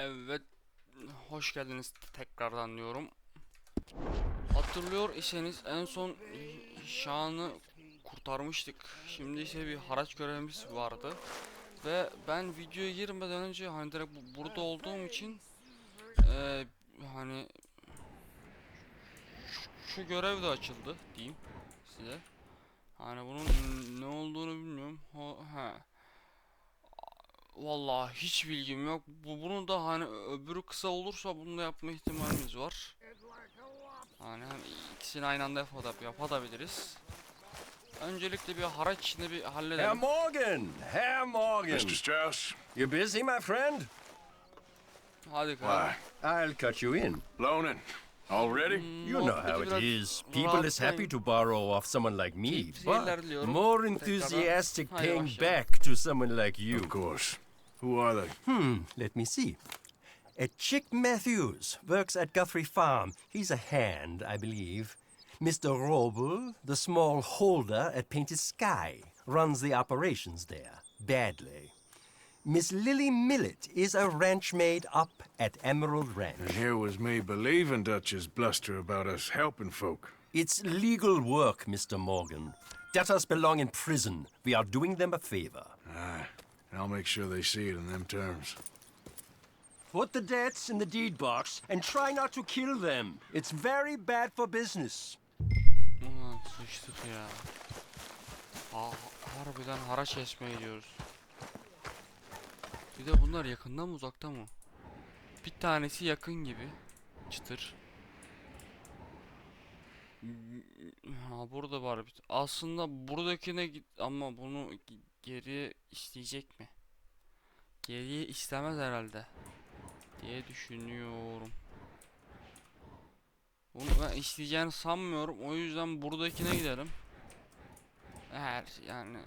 Evet, hoş geldiniz tekrardan diyorum. Hatırlıyor iseniz en son Şan'ı kurtarmıştık. Şimdi ise bir haraç görevimiz vardı. Ve ben videoya girmeden önce hani direkt bu- burada olduğum için eee, hani şu, şu görev de açıldı diyeyim size. Hani bunun ne olduğunu bilmiyorum. Ho, he. Vallahi hiç bilgim yok. Bu bunu da hani öbürü kısa olursa bunu da yapma ihtimalimiz var. Hani hem ikisini aynı anda yapada- yapabiliriz. Öncelikle bir haraç işini bir Herr halledelim. Morgan! Herr Morgan! Mr. Strauss, You busy, my friend? Hadi why? kanka. I'll cut you in. Loaning. Already? You know how it is. People is happy to borrow off someone like me, but more enthusiastic paying back to someone like you. Of course. Who are they? Hmm, let me see. A Chick Matthews works at Guthrie Farm. He's a hand, I believe. Mr. Roble, the small holder at Painted Sky, runs the operations there, badly. Miss Lily Millet is a ranch maid up at Emerald Ranch. And here was me believing Dutch's bluster about us helping folk. It's legal work, Mr. Morgan. Debtors belong in prison. We are doing them a favor. Aye. And I'll make sure they see it in them terms. Put the debts in the deed box and try not to kill them. It's very bad for business. Ulan sıçtık ya. Ha, harbiden haraç kesmeye gidiyoruz. Bir de bunlar yakında mı uzakta mı? Bir tanesi yakın gibi. Çıtır. Ha burada var bir. Aslında buradakine git ama bunu ge- geriye isteyecek mi? Geriye istemez herhalde. Diye düşünüyorum. Bunu ben isteyeceğini sanmıyorum. O yüzden buradakine gidelim. Eğer yani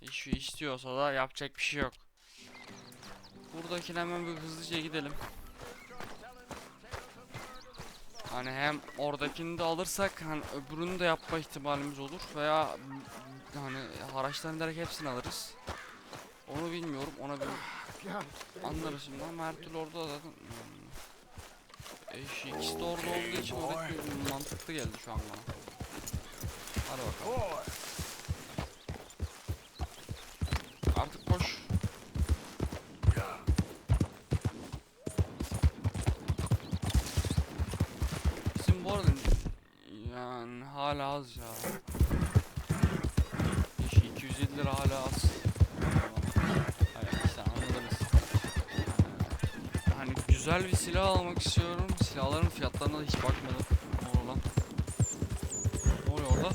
iş istiyorsa da yapacak bir şey yok. Buradakine hemen bir hızlıca gidelim. Hani hem oradakini de alırsak hani öbürünü de yapma ihtimalimiz olur veya hani haraçların direkt hepsini alırız. Onu bilmiyorum. Ona bir anlarız şimdi ama her türlü orada zaten hmm. Eş ikisi de orada olduğu için oradaki mantıklı geldi şu an bana. Hadi bakalım. Artık koş. Bizim bu arada yani hala az ya. Eş 250 lira hala az. Hani güzel bir silah almak istiyorum. Silahların fiyatlarına da hiç bakmadım. Ne oluyor lan? Ne oluyor orada?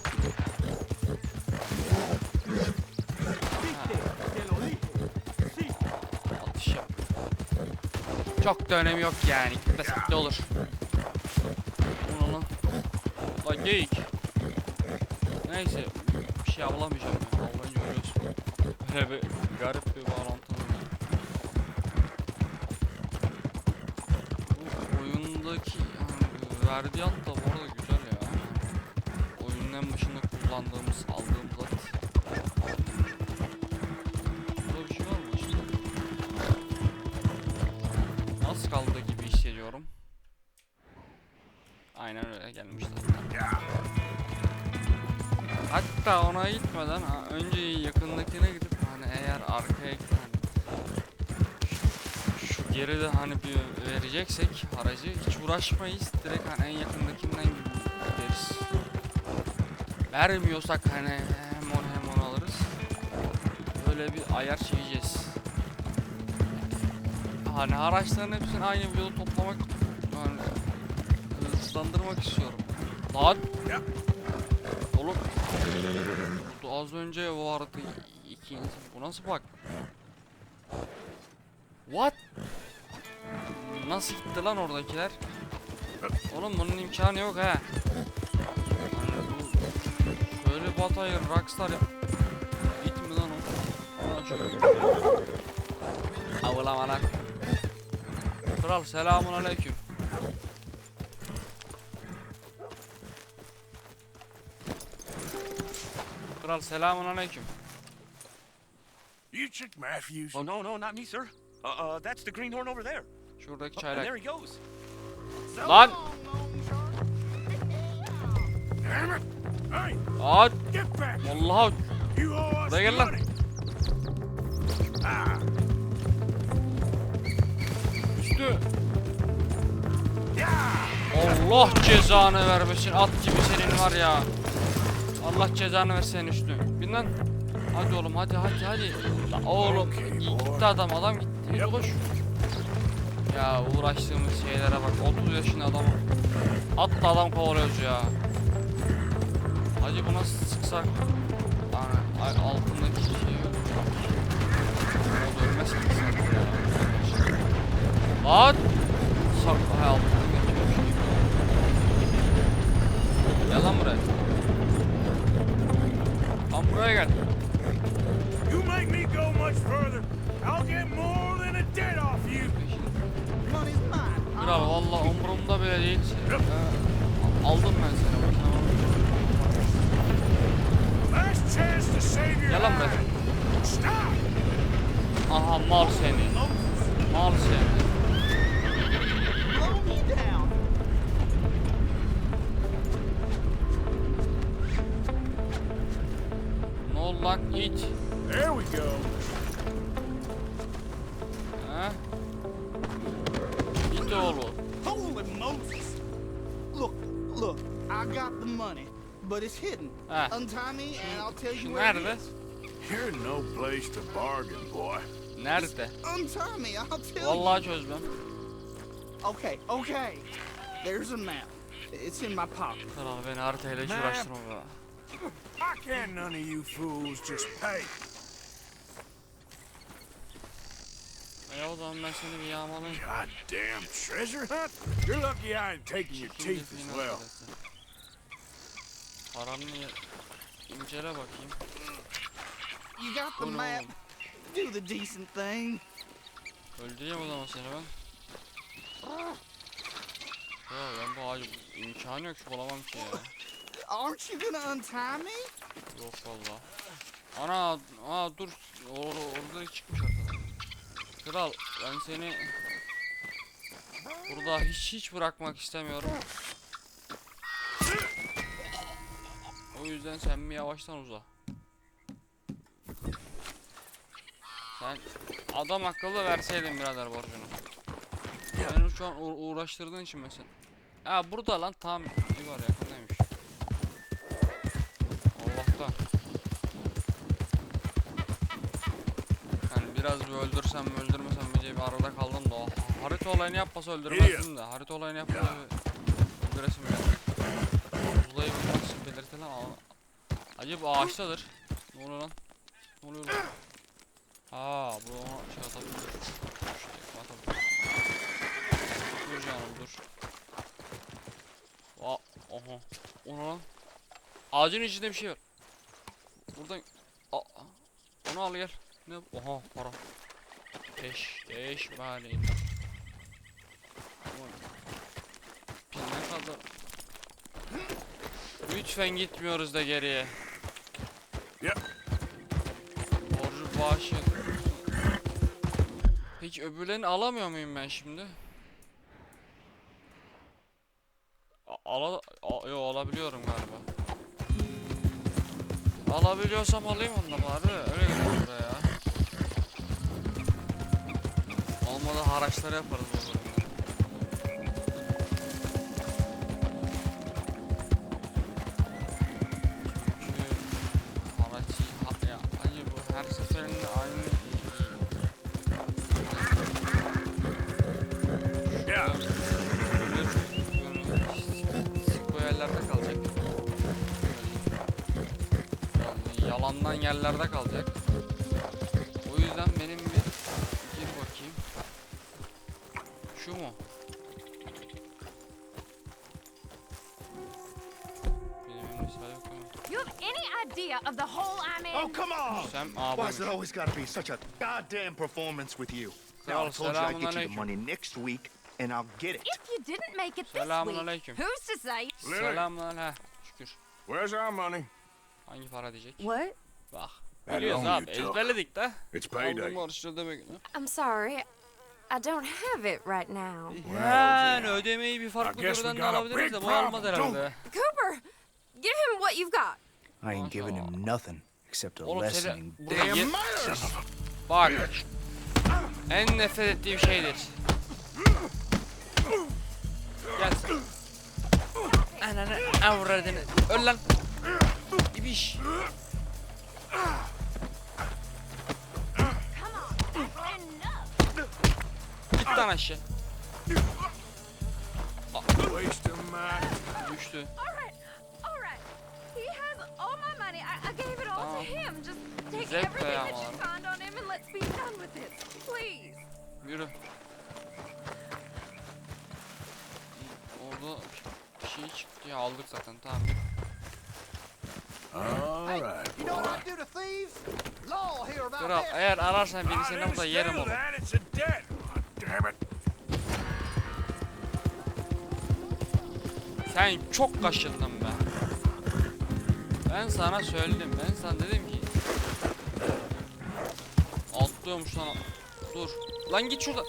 Atış yap. Çok da önemi yok yani. Gitmesek de olur. Ne lan? Lan geyik. Neyse. Bir şey avlamayacağım. Böyle bir garip bir bağlantı. Bu oyundaki yani Verdiant da bu arada güzel ya. Oyunun en başında kullandığımız, aldığımız at. Burada bir şey var mı işte? Az kaldı gibi hissediyorum. Aynen öyle gelmişler. Hatta ona gitmeden önce yakındakine gidip eğer arkaya hani şu geride hani bir vereceksek aracı hiç uğraşmayız. Direkt hani en yakındakinden gideriz. Vermiyorsak hani hem onu hem onu alırız. Böyle bir ayar çekeceğiz. Hani araçların hepsini aynı videoda toplamak yani hızlandırmak istiyorum. Lan! Oğlum az önce vardı iki insan. Bu nasıl bak? What? Nasıl gitti lan oradakiler? Oğlum bunun imkanı yok ha. Bu şöyle Batay'ın Rockstar yap. Git mi lan o? Avlama lan. Kral selamun aleyküm. Kral selamun aleyküm. You Chick Matthews? Oh, no, no, not me, sir. Uh, uh, that's the greenhorn over there. Şuradaki Oh, and there çaylak. he goes. Lan! Damn it! Hey, Aa, get back! vallahi You owe us Buraya gel lan. money! Ah, üstü. yeah! Allah cezanı vermesin. At gibi senin var ya. Allah cezanı versin üstü. Bin lan. Hadi oğlum hadi hadi hadi. Oğlum gitti adam adam gitti. Yürü koş. Ya uğraştığımız şeylere bak. 30 yaşında adam. Atla adam kovalıyoruz ya. Hacı buna sıksak. Ana, ay, altındaki şey yok. O da ölmez ki ya. Lan! Sak hay altından geçiyor. Gel lan buraya. Lan buraya gel. You make me go much further, I'll get more than a debt off you! Money's mine. Kral valla umurumda bile değil. Aldım ben seni. Last chance to save your Gel lan hide. buraya. Stop! Aha mal seni. Mal seni. Ne oldu lan? İt oğlu. Holy Moses. Look, look, I got the money, but it's hidden. Ha. Untie me and I'll tell you Şu where it nerede? is. You're no place to bargain, boy. Nerede? Untie me, I'll tell Vallahi çözmem. you. Okay, okay. There's a map. It's in my pocket. Kral beni haritayla hiç Map. uğraştırma be. Why can't none of you fools just pay? E o zaman ben seni bir yağmalayayım. Goddamn treasure hunt? You're lucky I ain't taking your teeth as well. Paranı incele bakayım. You got the map. Do the decent thing. Öldüreyim o zaman seni ben. Ya ben bu ağacı imkanı yok şu bulamam ki ya. Aren't you gonna untie me? Yok valla. Ana, aa dur. Or orada çıkmış ortada. Kral ben seni burada hiç hiç bırakmak istemiyorum. O yüzden sen bir yavaştan uza. Sen adam akıllı verseydin birader borcunu. Beni şu an uğ- uğraştırdığın için mesela. Ha burada lan tam iyi var yakındaymış. Biraz bir öldürsem mi öldürmesem mi diye bir arada kaldım da o harita olayını yapmasa öldürmezdim de harita olayını yapmasa öldüresim geldi. Uzayı bulmak için alan. Acaba ağaçtadır. Ne oluyor lan? Ne oluyor lan? Aa bu ona şey atabilir. Şey atabilir. Dur canım dur. Aa, oha. O ne lan? Ağacın içinde bir şey var. Buradan Aa, onu al gel. Ne? Oha para. Eş, eş. Aman. Biz ne kadar... Lütfen gitmiyoruz da geriye. Yep. Borcu bağışı. Peki öbürlerini alamıyor muyum ben şimdi? A- Ala, a- yo alabiliyorum galiba. Alabiliyorsam alayım onu da bari öyle gidelim seferinde aynı Yeah. Sık yerlerde kalacak. Şu mu? Benim elimde silah yok ama. You have any idea of the hole I'm in? Oh, come on! Sen Why has abiymiş. it always got to be such a goddamn performance with you? Now, I told you I'd get you the money next week, and I'll get it. If you didn't make it this Selamun week, aleyküm. who's to say? Lily. Selamlar. Şükür. Where's our money? Hangi para diyecek? What? Bak. Biliyoruz abi ezberledik de. It's Aldım harçlı demek ne? I'm sorry. I don't have it right now. Yani ödemeyi bir farklı I guess we türden de got a alabiliriz de big bu almaz problem, herhalde. Cooper, give him what you've got. I ain't giving him nothing except a Oğlum lesson seni in buraya ye- Bak. En nefret ettiğim şeydir. Gel sen. Ananı avradını. Öl lan. İbiş. Be done with it. Please. Yürü. Orada bir şey çıktı ya aldık zaten tamam. All right. You know what I do to thieves? Law here about Kral eğer ararsan birisini burada yerim steal damn it. Sen çok kaşındın be. Ben sana söyledim. Ben sana dedim ki. Atlıyormuş sana. Dur. Lan git şuradan.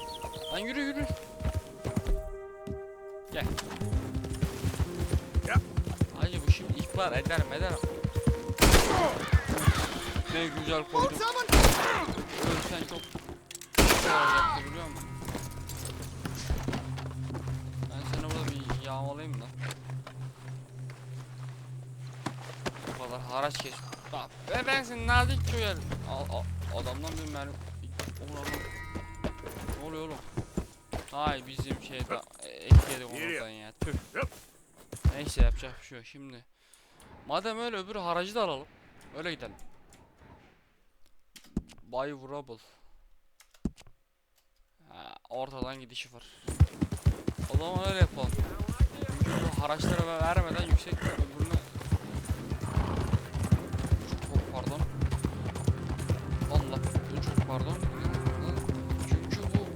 Lan yürü yürü. Gel. Ya. Hacı bu şimdi ihbar eder mi eder. Ne güzel koydum. Ölsen çok olacaktı biliyor musun? Yağmalayayım da. Bu kadar haraç. Bak ve ben seni nazik al, adamdan bir mermi. Ne oluyor oğlum? Hay bizim şeyde ekledik oradan ya. Tüh. Neyse yapacak bir şey yok şimdi. Madem öyle öbür haracı da alalım. Öyle gidelim. Buy Wrabble. Ha, ortadan gidişi var. O zaman öyle yapalım. Ve- vermeden yüksek bir öbürüne... Çok pardon. Allah çok pardon. Çünkü bu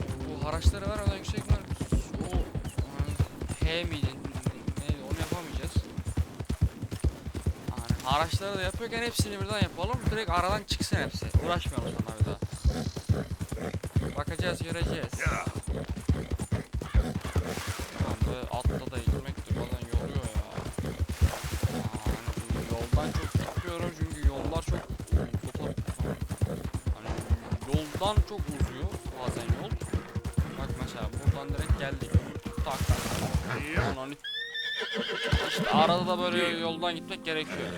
bu haraçları vermeden yüksek o e, H miydi? Neydi onu yapamayacağız. Yani haraçları da yapıyorken hepsini birden yapalım. Direkt aradan çıksın hepsi. Uğraşmayalım sonra bir daha. Bakacağız göreceğiz. Yoldan çok uzuyor bazen yol. Bak mesela buradan direkt geldik. Tak tak. Ananı işte arada da böyle yoldan gitmek gerekiyor.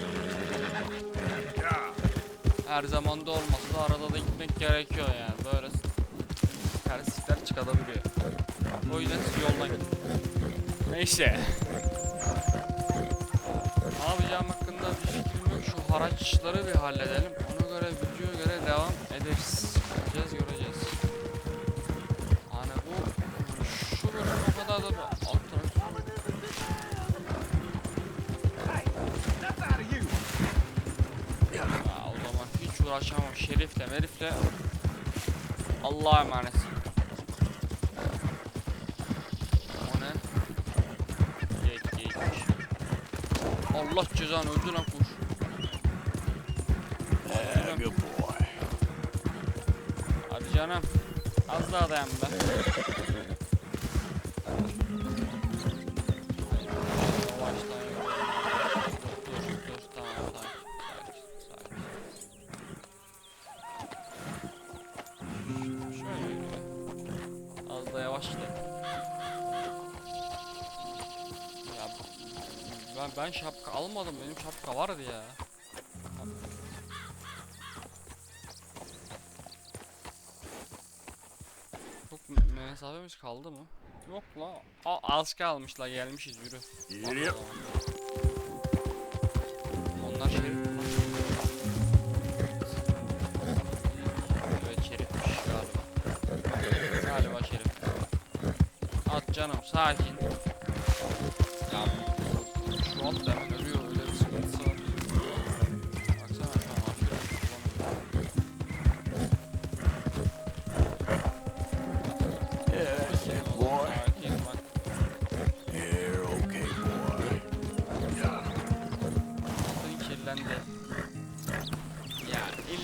Her zaman da olmasa da arada da gitmek gerekiyor yani. Böyle terslikler çıkabiliyor. O yüzden yoldan gidin. Neyse. Ne yapacağım hakkında bir fikrim yok. Şu haraçları bir halledelim. Ona göre videoya göre devam ederiz. Göreceğiz göreceğiz. Hani bu şu bölüm o kadar da atraksiyon Ya o zaman hiç uğraşamam. Şerifle merifle Allah'a emanet. O ne? Geyik geyikmiş Allah cezanı öldü lan da yavaş gel. Ya ben ben şapka almadım. Benim şapka vardı ya. Mesafemiz kaldı mı? Yok la. Aa, az kalmış la gelmişiz yürü. Yep. Onlar şerif mi? Evet galiba. Galiba. At canım sakin. Ya şu at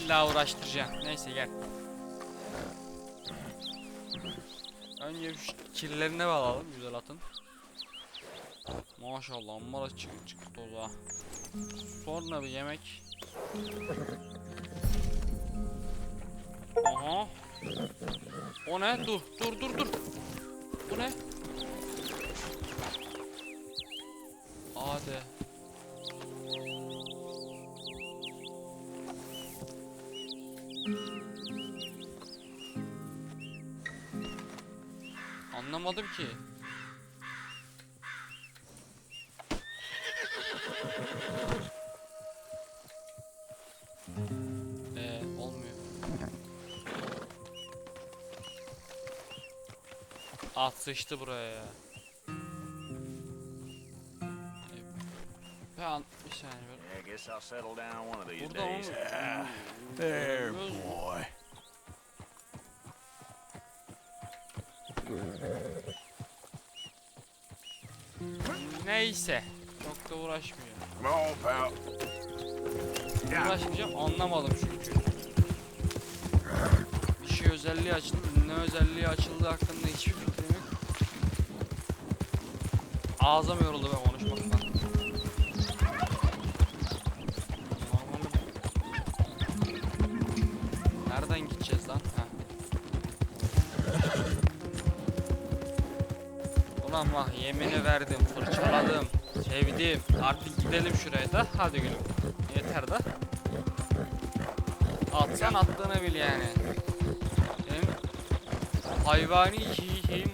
illa uğraştıracağım. Neyse gel. Önce şu kirlerine bağlayalım güzel atın. Maşallah amma çık çıktı toza. Sonra bir yemek. Aha. O ne? Dur, dur, dur, dur. Bu ne? Hadi. Anlamadım ki. Ee, olmuyor. At sıçtı buraya ya. Ee, Ben bir saniye I guess I'll settle down one of these days. There, boy. Neyse. Çok da uğraşmıyor. Uğraşmayacağım anlamadım çünkü. Bir şey özelliği açıldı. Ne özelliği açıldığı hakkında hiçbir fikrim yok. Ağzım yoruldu ben konuşmaktan. Ulan bak yemini verdim, fırçaladım, sevdim. Artık gidelim şuraya da. Hadi gülüm. Yeter de. Atsan attığını bil yani. Hayvani şey- şeyin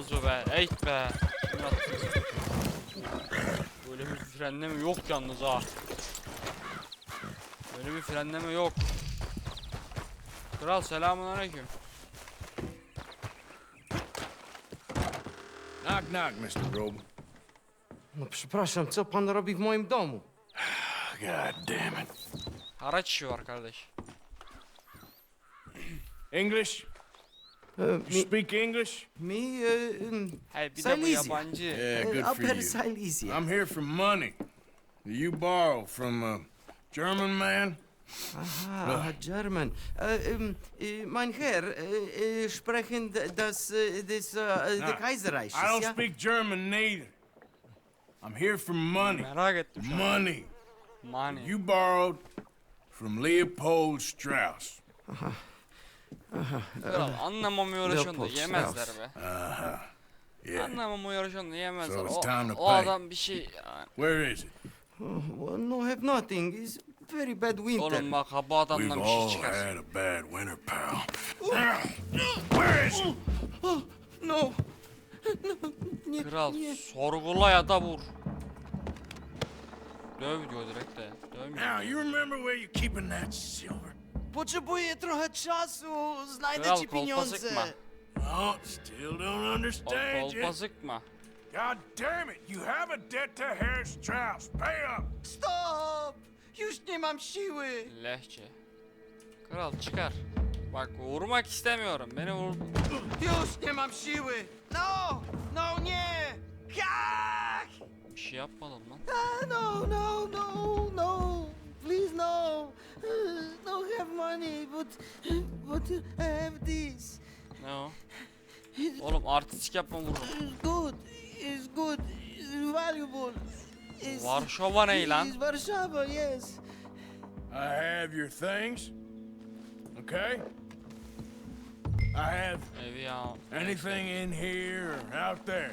Bu be. Eyt be. Böyle bir frenleme yok yalnız ha. Böyle bir frenleme yok. Kral selamun aleyküm. Knock, knock, Mr. Roby. No przepraszam, co pan robi w moim domu? God damn it. Haraç işi var kardeş. English? Uh, e, You mi, speak English? mi e, em, Hey bir de bu Silesia. yabancı. Yeah, e, good for Upper you. Silesia. I'm here for money. You borrow from a German man? Aha, German. E, em, e, mein Herr, e, sprechen d- das, des, e, de Nah, Kaiserreiches, I don't ja? speak German neither. I'm here for money. Merak ettim şu an. Money. Money. You borrowed from Leopold Strauss. Kral anlamam uğraşıyorsun da yemezler be. Uh-huh. Yeah. Anlamam uğraşıyorsun da yemezler. So it's O, time to o pay. adam bir şey... Where is it? Oh, well, no, have nothing. It's very bad winter. Oğlum bak ha bu adamdan We've bir şey all çıkar. had a bad winter, pal. Where is it? Oh, no. Nie, Kral nie. sorgula ya da vur. Döv diyor direkt de. Dövmüyor. Now, you remember where you're keeping that silver? Potrzebuję trochę czasu. Znajdę ci kolpa pieniądze. Oh, still don't understand sıkma. God damn it, you have a debt to Herr Strauss. Pay up. Stop! Już nie mam siły. Lehçe. Kral çıkar. Bak vurmak istemiyorum. Beni vur. Już nie mam siły. No! No nie! Jak? Bir şey yapmadım lan. Ah, no, no, no, no. Please no. No have money, but but I have this. Ne o? It's, Oğlum artistik yapma vururum. it's good. It's good. It's valuable. It's, Varşova ne lan? It's Warszawa, yes. I have your things. Okay? I have Evi ya. anything in here or out there.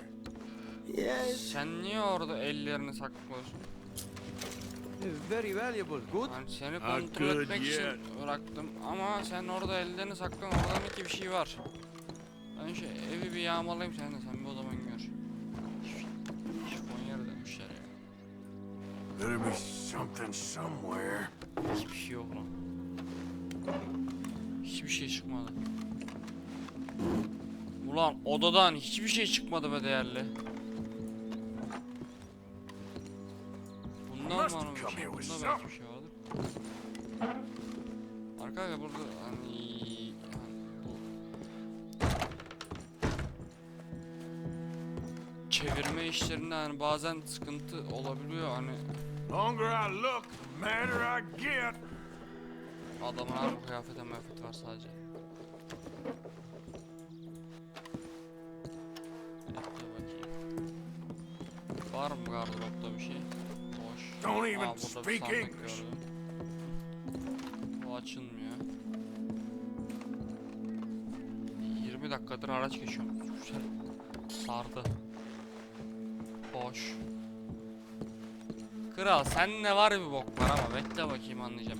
Yes. Sen niye orada ellerini saklıyorsun? Very valuable. Good. Ben seni kontrol etmek için bıraktım ama sen orada ellerini saklan orada demek ki bir şey var. Ben şu evi bir yağmalayayım sen de sen bir o zaman gör. Şifon yere dönmüşler ya. Better be something somewhere. Hiçbir şey yok lan. Hiçbir şey çıkmadı. Ulan odadan hiçbir şey çıkmadı be değerli. Bunda belki bir şey vardır. Arkadaşlar burada hani, bu çevirme işlerinde hani bazen sıkıntı olabiliyor hani Longer I look, the madder I get. adamın harbi kıyafete meyafet var sadece. Bakayım. Var mı gardıropta bir şey? Don't Aa, even burada bir speak sandık English. gördüm. Bu açılmıyor. 20 dakikadır araç geçiyorum. Güzel. Sardı. Boş. Kral sen ne var bir bok var ama bekle bakayım anlayacağım.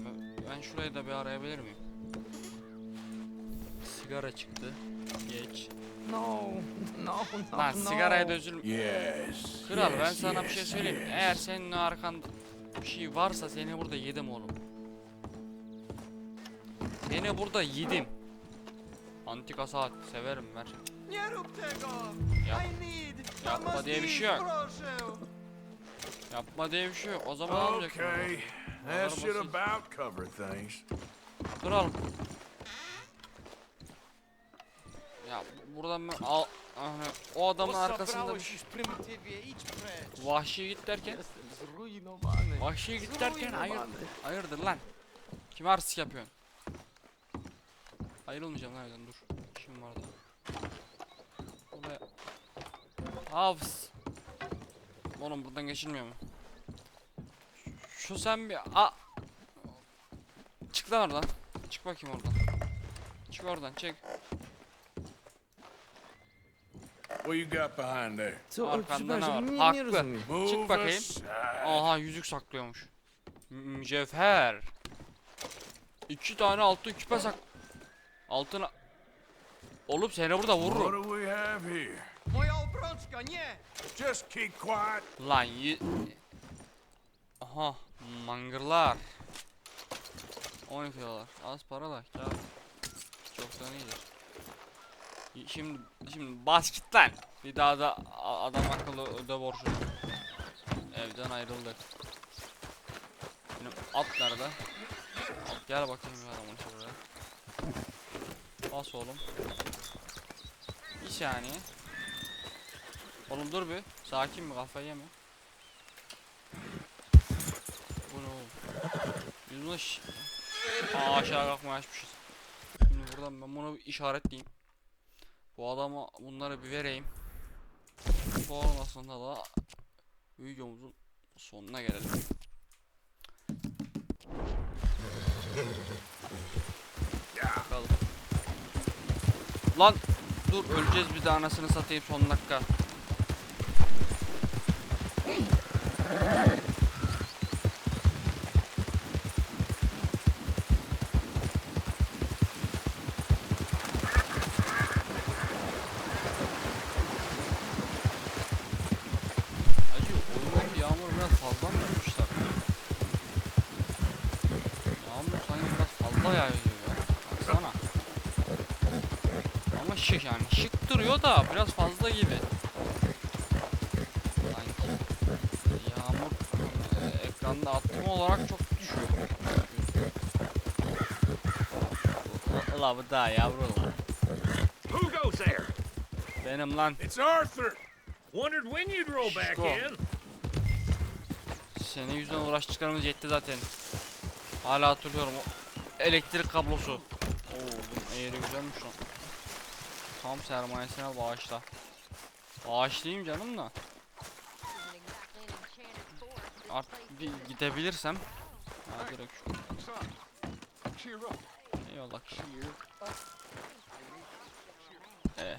Ben şurayı da bir arayabilir miyim? Sigara çıktı. Geç. No, no, no, Lan no. sigaraya da üzülme. Yes. Kral ben yes, sana bir şey yes, söyleyeyim. yes. Eğer senin arkanda bir şey varsa seni burada yedim oğlum. Seni burada yedim. Antika saat severim ver. Nie rób tego! Yap. I need... Yapma diye bir şey yok. Yapma diye bir şey yok. O zaman almayacaksın. Okay, that Kadar should basit. about cover things. Kral. Ya bu- buradan ben al o adamın arkasında bir! Vahşi git derken. Vahşi git derken hayır Zrujnowany. hayırdır lan. Kim artist yapıyorsun? Ayrılmayacağım lan evden dur. İşim var daha. Buraya. Hafız. Oğlum buradan geçilmiyor mu? Şu sen bir a Çık lan oradan. Çık bakayım oradan. Çık oradan çık. What you got behind there? Arkanda ne var? Haklı. Move bakayım. aside. Aha yüzük saklıyormuş. Mücevher. İki tane altın küpe sak. Altına. Oğlum seni burada What vururum. do we have here? Moja obrączka, nie! Just keep quiet. Lan yi... Aha mangırlar. 12 dolar. Az para da kâr. Çoktan iyidir. Şimdi şimdi bas git lan. Bir daha da adam akıllı öde borcu. Evden ayrıldık. Benim at nerede? At gel bakayım ya adamın içi buraya. Bas oğlum. Bir saniye. Oğlum dur bir. Sakin bir kafayı yeme. Bu ne oğlum? Biz bunu Aa aşağı kalkmayı açmışız. Şimdi buradan ben bunu bir işaretleyeyim. Bu adama bunları bir vereyim. Sonrasında da videomuzun sonuna gelelim. Bakalım. Lan dur öleceğiz bir de anasını satayım son dakika. Duruyor da biraz fazla gibi. Sanki yağmur e, ekranda atma olarak çok düşüyor. Ula bu da yavru la. Who goes there? Benim lan. It's Arthur. Wondered when you'd roll back in. Senin yüzünden uğraştıklarımız yetti zaten. Hala hatırlıyorum o elektrik kablosu. Oo bunun eğri güzelmiş lan. Tam sermayesine bağışla. Bağışlayayım canım da. Artık gidebilirsem. Ha direkt şu. Eyvallah. Ee,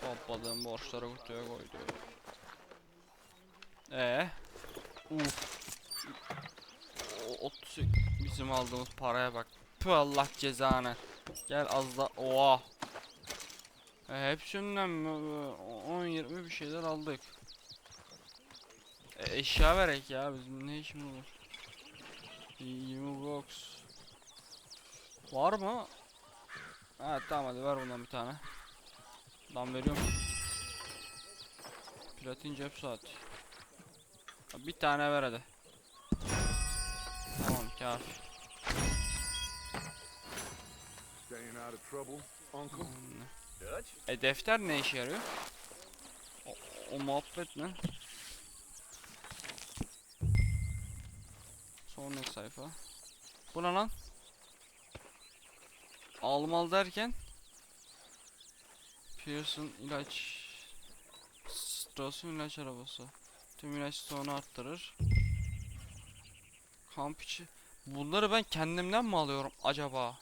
topladığım borçları kutuya koydu. Ee, uf. O 30 bizim aldığımız paraya bak. Pü Allah cezanı. Gel az da oha. E, hepsinden mi? 10-20 bir şeyler aldık. E, eşya verek ya bizim ne işimiz olur? 20 box. Var mı? Evet tamam hadi ver bundan bir tane. Lan veriyorum. Platin cep saati. Ya Bir tane ver hadi. Tamam kafi. Staying out of trouble, Uncle? E defter ne işe yarıyor? O, o muhabbet ne? Sonraki sayfa. Bu ne lan? Almal derken Pearson ilaç Strauss'un ilaç arabası. Tüm ilaç stoğunu arttırır. Kamp içi. Bunları ben kendimden mi alıyorum acaba?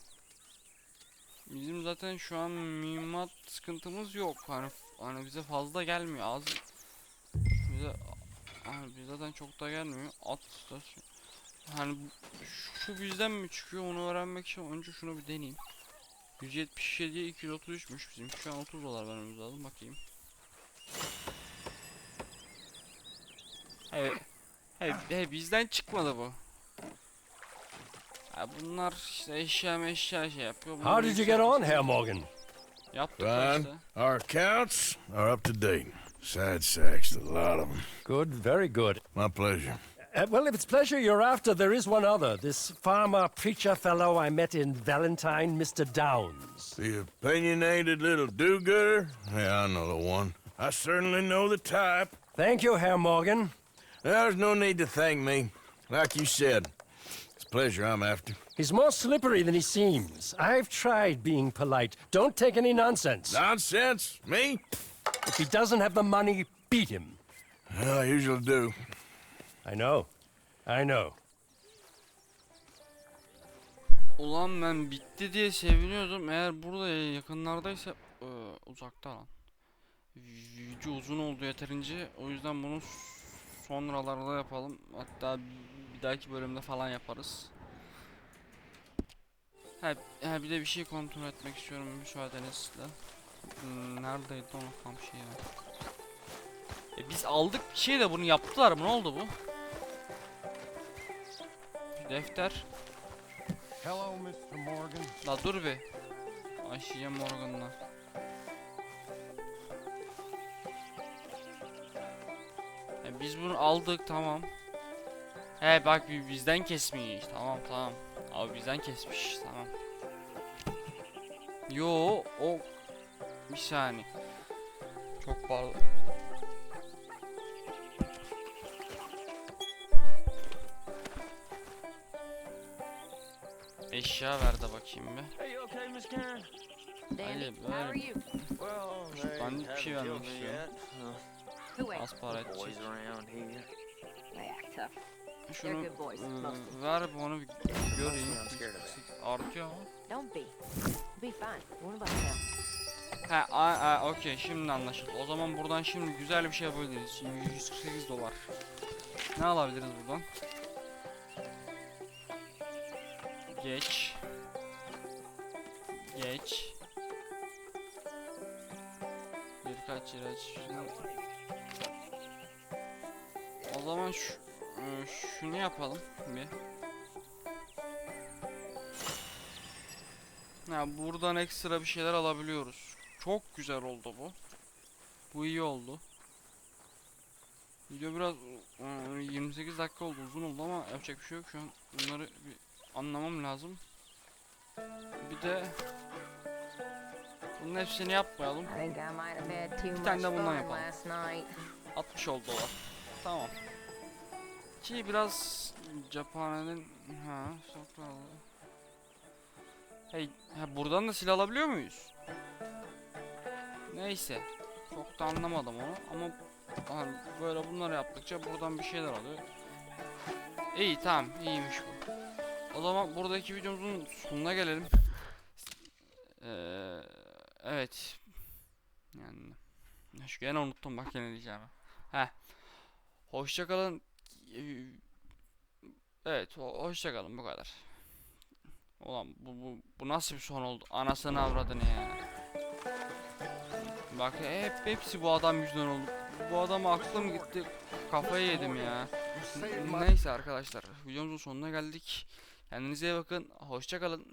Bizim zaten şu an mühimmat sıkıntımız yok. Hani hani bize fazla gelmiyor. Az bize hani bize zaten çok da gelmiyor. At istasyon. Hani şu bizden mi çıkıyor onu öğrenmek için önce şunu bir deneyeyim. 177'ye 233'müş bizim. Şu an 30 dolar vermemiz lazım. Bakayım. Evet. Hey, hey bizden çıkmadı bu. Ya bunlar işte eşya meşya şey yapıyor. How did you get on, yükseltmek Herr Morgan? Yaptık da Fine. işte. Our accounts are up to date. Sad sacks, a lot of them. Good, very good. My pleasure. Uh, well, if it's pleasure you're after, there is one other. This farmer preacher fellow I met in Valentine, Mr. Downs. The opinionated little do-gooder? Yeah, I know the one. I certainly know the type. Thank you, Herr Morgan. There's no need to thank me. Like you said, it's pleasure I'm after. He's more slippery than he seems. I've tried being polite. Don't take any nonsense. Nonsense? Me? If he doesn't have the money, beat him. Well, I usually do. I know. I know. Ulan ben bitti diye seviniyordum. Eğer burada yakınlardaysa Ee, uzakta lan. Video uzun oldu yeterince. O yüzden bunu sonralarda yapalım. Hatta bir dahaki bölümde falan yaparız. Ha, ha bir de bir şey kontrol etmek istiyorum müsaadenizle. Hmm, neredeydi o tam şey ya? E biz aldık bir şey de bunu yaptılar mı? Ne oldu bu? Defter. Hello, Mr. Morgan. La dur bir. Ayşe Morgan'la. E biz bunu aldık tamam. He bak bi- bizden kesmiş. Tamam tamam. Abi bizden kesmiş tamam. Yo o bir saniye. Çok pardon. Eşya ver de bakayım bir. Hey, okay, Miss Karen? Are böyle dandik bir şey vermek istiyorum. Az para edecek. Şunu good boys, mostly. ver onu bir göreyim. Artıyor mu? He, a, a, okey şimdi anlaşıldı. O zaman buradan şimdi güzel bir şey yapabiliriz. 148 dolar. Ne alabiliriz buradan? Geç. Geç. Birkaç ilaç. O zaman şu, e, şunu yapalım bir. Ya buradan ekstra bir şeyler alabiliyoruz. Çok güzel oldu bu. Bu iyi oldu. Video biraz ıı, 28 dakika oldu uzun oldu ama yapacak bir şey yok şu an bunları bir anlamam lazım. Bir de bunun hepsini yapmayalım. Much tane de bundan yapalım. last night. 60 oldu dolar. Tamam. Ki biraz cephanenin ha saklı. Hey, ha, buradan da silah alabiliyor muyuz? Neyse. Çok da anlamadım onu ama hani böyle bunları yaptıkça buradan bir şeyler alıyor. İyi tamam iyiymiş bu. O zaman buradaki videomuzun sonuna gelelim. Ee, evet. Yani şu gene unuttum bak gene diyeceğim. Heh. Hoşçakalın. Evet, ho- hoşçakalın bu kadar. Ulan bu, bu, bu nasıl bir son oldu? Anasını avradını ya. Bak hep hepsi bu adam yüzünden oldu. Bu adama aklım gitti. Kafayı yedim ya. Neyse arkadaşlar, videomuzun sonuna geldik. Kendinize iyi bakın. Hoşçakalın.